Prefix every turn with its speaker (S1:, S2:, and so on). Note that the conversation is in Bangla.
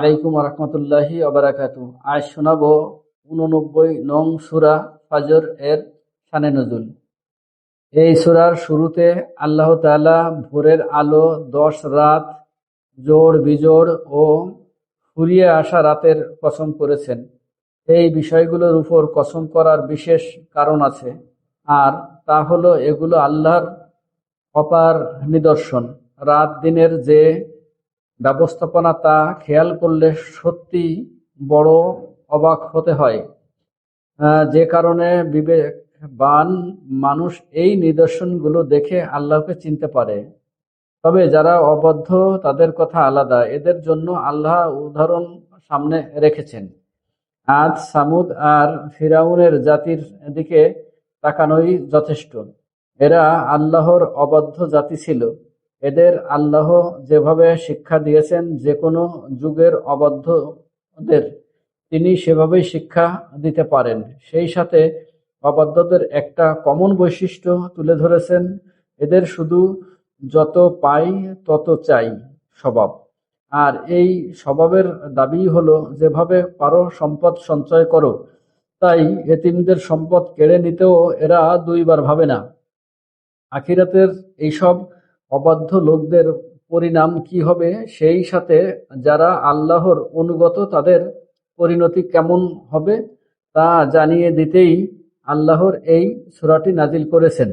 S1: আলাইকুম রহমতুল্লাহি অবরাকাতু আজ শোনাবো উননব্বই নং সুরা ফাজর এর শানে নজুল। এই সুরার শুরুতে আল্লাহ তাআলা ভোরের আলো, দশ রাত জোড় বিজোড় ও ফুরিয়ে আসা রাতের কসম করেছেন। এই বিষয়গুলোর উপর কসম করার বিশেষ কারণ আছে। আর তা হলো এগুলো আল্লাহর অপার নিদর্শন। রাত দিনের যে ব্যবস্থাপনা তা খেয়াল করলে সত্যি বড় অবাক হতে হয়। যে কারণে বিবেকবান মানুষ এই নিদর্শনগুলো দেখে আল্লাহকে চিনতে পারে। তবে যারা অবদ্ধ, তাদের কথা আলাদা। এদের জন্য আল্লাহ উদাহরণ সামনে রেখেছেন। আজ সামুদ আর ফিরাউনের জাতির দিকে তাকানোই যথেষ্ট। এরা আল্লাহর অবদ্ধ জাতি ছিল। এদের আল্লাহ যেভাবে শিক্ষা দিয়েছেন, যে কোনো যুগের অবাধ্যদের তিনি সেভাবেই শিক্ষা দিতে পারেন। সেই সাথে অবাধ্যদের একটা কমন বৈশিষ্ট্য তুলে ধরেছেন, এদের শুধু যত পাই তত চাই স্বভাব। আর এই স্বভাবের দাবি হলো, যেভাবে পারো সম্পদ সঞ্চয় করো, তাই এতিমদের সম্পদ কেড়ে নিতেও এরা দুইবার ভাবে না। আখিরাতের এইসব অবাধ্য লোকদের পরিণাম কি হবে? সেই সাথে যারা আল্লাহর অনুগত, তাদের পরিণতি কেমন হবে? তা জানিয়ে দিতেই আল্লাহর এই সুরাটি নাজিল করেছেন।